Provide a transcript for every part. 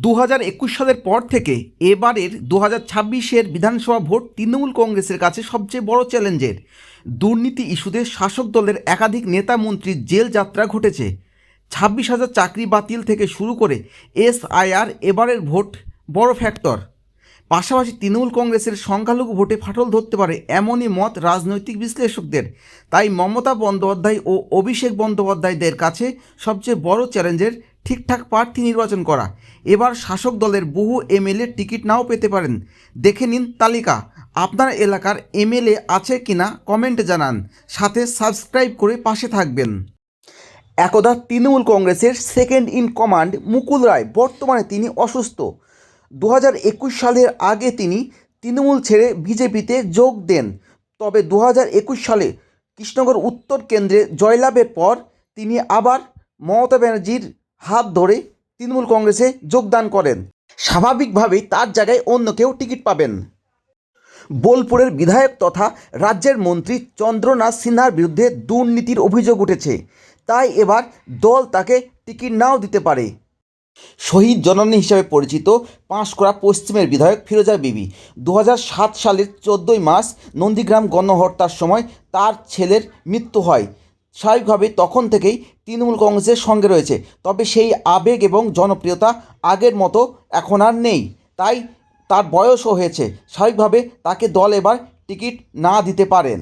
দু হাজার একুশ সালের পর থেকে এবারের দু হাজার ছাব্বিশের বিধানসভা ভোট তৃণমূল কংগ্রেসের কাছে সবচেয়ে বড় চ্যালেঞ্জের। দুর্নীতি ইস্যুতে শাসক দলের একাধিক নেতা মন্ত্রীর জেল যাত্রা ঘটেছে। ছাব্বিশ হাজার চাকরি বাতিল থেকে শুরু করে এসআইআর এবারের ভোট বড় ফ্যাক্টর। পাশাপাশি তৃণমূল কংগ্রেসের সংখ্যালঘু ভোটে ফাটল ধরতে পারে এমনই মত রাজনৈতিক বিশ্লেষকদের। তাই মমতা বন্দ্যোপাধ্যায় ও অভিষেক বন্দ্যোপাধ্যায়দের কাছে সবচেয়ে বড় চ্যালেঞ্জের ঠিকঠাক প্রার্থী নির্বাচন করা। এবার শাসক দলের বহু এমএলএ টিকিট নাও পেতে পারেন। দেখে নিন তালিকা। আপনার এলাকার এমএলএ আছে কিনা কমেন্টে জানান। সাথে সাবস্ক্রাইব করে পাশে থাকবেন। একদা তৃণমূল কংগ্রেসের second in command Mukul Roy. বর্তমানে তিনি অসুস্থ। দু হাজার একুশ সালের আগে তিনি তৃণমূল ছেড়ে বিজেপিতে যোগ দেন। তবে দু হাজার একুশ সালে কৃষ্ণনগর উত্তর কেন্দ্রে জয়লাভের পর তিনি আবার মমতা ব্যানার্জির হাত ধরে তৃণমূল কংগ্রেসে যোগদান করেন। স্বাভাবিকভাবেই তার জায়গায় অন্য কেউ টিকিট পাবেন। বোলপুরের বিধায়ক তথা রাজ্যের মন্ত্রী চন্দ্রনাথ সিনহার বিরুদ্ধে দুর্নীতির অভিযোগ উঠেছে। তাই এবার দল তাকে টিকিট নাও দিতে পারে। শহীদ জননী হিসাবে পরিচিত পাঁশকুড়া পশ্চিমের বিধায়ক ফিরোজা বিবি। দু সাত সালের চোদ্দোই মার্চ নন্দীগ্রাম গণহত্যার সময় তার ছেলের মৃত্যু হয়। স্বাভাবিকভাবে তখন থেকেই তৃণমূল কংগ্রেসের সঙ্গে রয়েছে। তবে সেই আবেগ এবং জনপ্রিয়তা আগের মতো এখন আর নেই। তাই তার বয়সও হয়েছে। স্বাভাবিকভাবে তাকে দল এবার টিকিট না দিতে পারেন।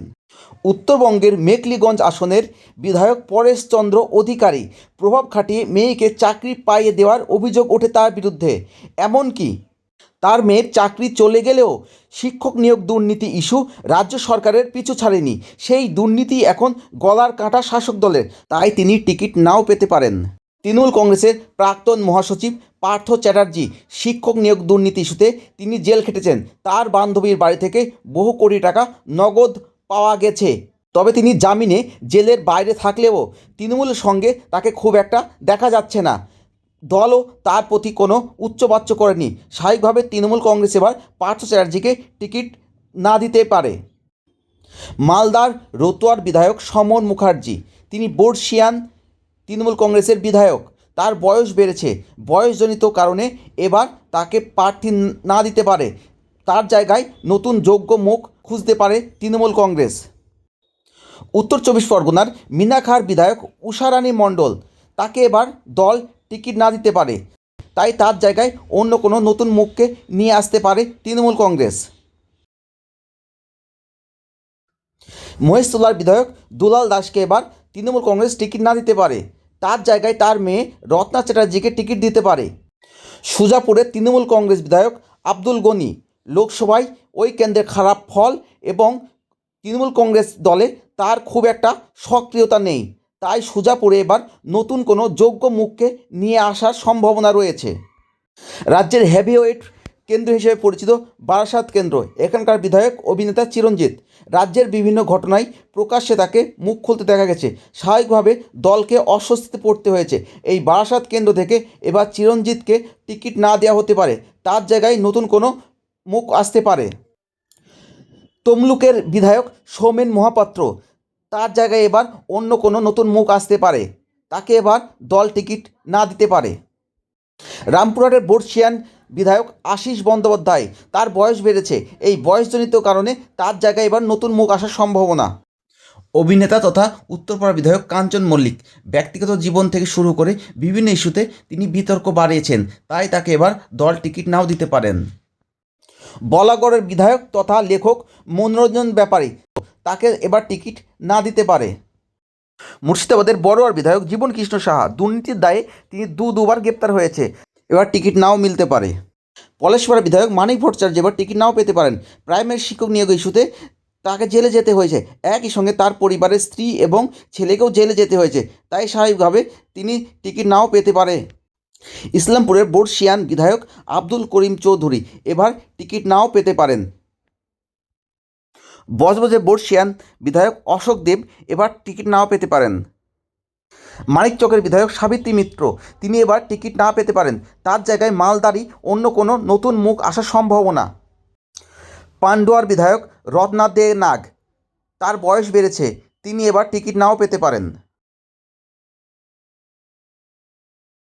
উত্তরবঙ্গের মেকলিগঞ্জ আসনের বিধায়ক পরেশচন্দ্র অধিকারী প্রভাব খাটিয়ে মেয়েকে চাকরি পাইয়ে দেওয়ার অভিযোগ ওঠে তার বিরুদ্ধে। এমনকি তার মেয়ের চাকরি চলে গেলেও শিক্ষক নিয়োগ দুর্নীতি ইস্যু রাজ্য সরকারের পিছু ছাড়েনি। সেই দুর্নীতি এখন গলার কাঁটা শাসক দলের, তাই তিনি টিকিট নাও পেতে পারেন। তৃণমূল কংগ্রেসের প্রাক্তন মহাসচিব পার্থ চ্যাটার্জি, শিক্ষক নিয়োগ দুর্নীতি ইস্যুতে তিনি জেল খেটেছেন। তার বান্ধবীর বাড়ি থেকে বহু কোটি টাকা নগদ পাওয়া গেছে। তবে তিনি জামিনে জেলের বাইরে থাকলেও তৃণমূলের সঙ্গে তাকে খুব একটা দেখা যাচ্ছে না। দলও তার প্রতি কোনো উচ্চবাচ্য করেনি। স্বাভাবিকভাবে তৃণমূল কংগ্রেস এবার পার্থ চ্যাটার্জিকে টিকিট না দিতে পারে। মালদার রতুয়ার বিধায়ক সমর মুখার্জি, তিনি বর্ষিয়ান তৃণমূল কংগ্রেসের বিধায়ক। তার বয়স বেড়েছে। বয়সজনিত কারণে এবার তাকে প্রার্থী না দিতে পারে। তার জায়গায় নতুন যোগ্য মুখ খুঁজতে পারে তৃণমূল কংগ্রেস। উত্তর চব্বিশ পরগনার মিনাখার বিধায়ক উষারানী মণ্ডল তাকে এবার দল টিকিট না দিতে পারে। তাই তার জায়গায় অন্য কোনো নতুন মুখকে নিয়ে আসতে পারে তৃণমূল কংগ্রেস। মহেশতলার বিধায়ক দুলাল দাসকে এবার তৃণমূল কংগ্রেস টিকিট না দিতে পারে। তার জায়গায় তার মেয়ে রত্না চ্যাটার্জিকে টিকিট দিতে পারে। সুজাপুরের তৃণমূল কংগ্রেস বিধায়ক আব্দুল গনি লোকসভায় ওই কেন্দ্রে খারাপ ফল এবং তৃণমূল কংগ্রেস দলে তার খুব একটা সক্রিয়তা নেই। তাই সুজাপুরে এবার নতুন কোনো যোগ্য মুখকে নিয়ে আসার সম্ভাবনা রয়েছে। রাজ্যের হেভিওয়েট কেন্দ্র হিসেবে পরিচিত বারাসাত কেন্দ্র। এখানকার বিধায়ক অভিনেতা চিরঞ্জিত। রাজ্যের বিভিন্ন ঘটনায় প্রকাশ্যে তাকে মুখ খুলতে দেখা গেছে। স্বাভাবিকভাবে দলকে অস্বস্তিতে পড়তে হয়েছে। এই বারাসাত কেন্দ্র থেকে এবার চিরঞ্জিতকে টিকিট না দেওয়া হতে পারে। তার জায়গায় নতুন কোনো মুখ আসতে পারে। তমলুকের বিধায়ক সৌমেন মহাপাত্র, তার জায়গায় এবার অন্য কোনো নতুন মুখ আসতে পারে। তাকে এবার দল টিকিট না দিতে পারে। রামপুরহাটের বর্ষিয়ান বিধায়ক আশিস বন্দ্যোপাধ্যায়। তার বয়স বেড়েছে। এই বয়সজনিত কারণে তার জায়গায় এবার নতুন মুখ আসার সম্ভাবনা। অভিনেতা তথা উত্তরপাড়া বিধায়ক কাঞ্চন মল্লিক ব্যক্তিগত জীবন থেকে শুরু করে বিভিন্ন ইস্যুতে তিনি বিতর্ক বাড়িয়েছেন। তাই তাকে এবার দল টিকিট নাও দিতে পারেন। বলাগড়ের বিধায়ক তথা লেখক মনোরঞ্জন ব্যাপারী তাকে এবার টিকিট না দিতে পারে। মুর্শিদাবাদের বড়োয়ার বিধায়ক জীবন কৃষ্ণ সাহা দুর্নীতির দায়ে তিনি দু দুবার গ্রেপ্তার হয়েছে। এবার টিকিট নাও মিলতে পারে। পলেশ্বরা বিধায়ক মানিক ভট্টাচার্য এবার টিকিট নাও পেতে পারেন। প্রাইমারি শিক্ষক নিয়োগ ইস্যুতে তাকে জেলে যেতে হয়েছে। একই সঙ্গে তার পরিবারের স্ত্রী এবং ছেলেকেও জেলে যেতে হয়েছে। তাই স্বাভাবিকভাবে তিনি টিকিট নাও পেতে পারে। ইসলামপুরের বর্ষিয়ান বিধায়ক আব্দুল করিম চৌধুরী এবার টিকিট নাও পেতে পারেন। বজবজে বর্ষিয়ান বিধায়ক অশোক দেব এবার টিকিট নাও পেতে পারেন। মানিকচকের বিধায়ক সাবিত্রী মিত্র, তিনি এবার টিকিট না পেতে পারেন। তার জায়গায় মালদারি অন্য কোনো নতুন মুখ আসার সম্ভাবনা। পান্ডুয়ার বিধায়ক রত্না দে নাগ, তার বয়স বেড়েছে, তিনি এবার টিকিট নাও পেতে পারেন।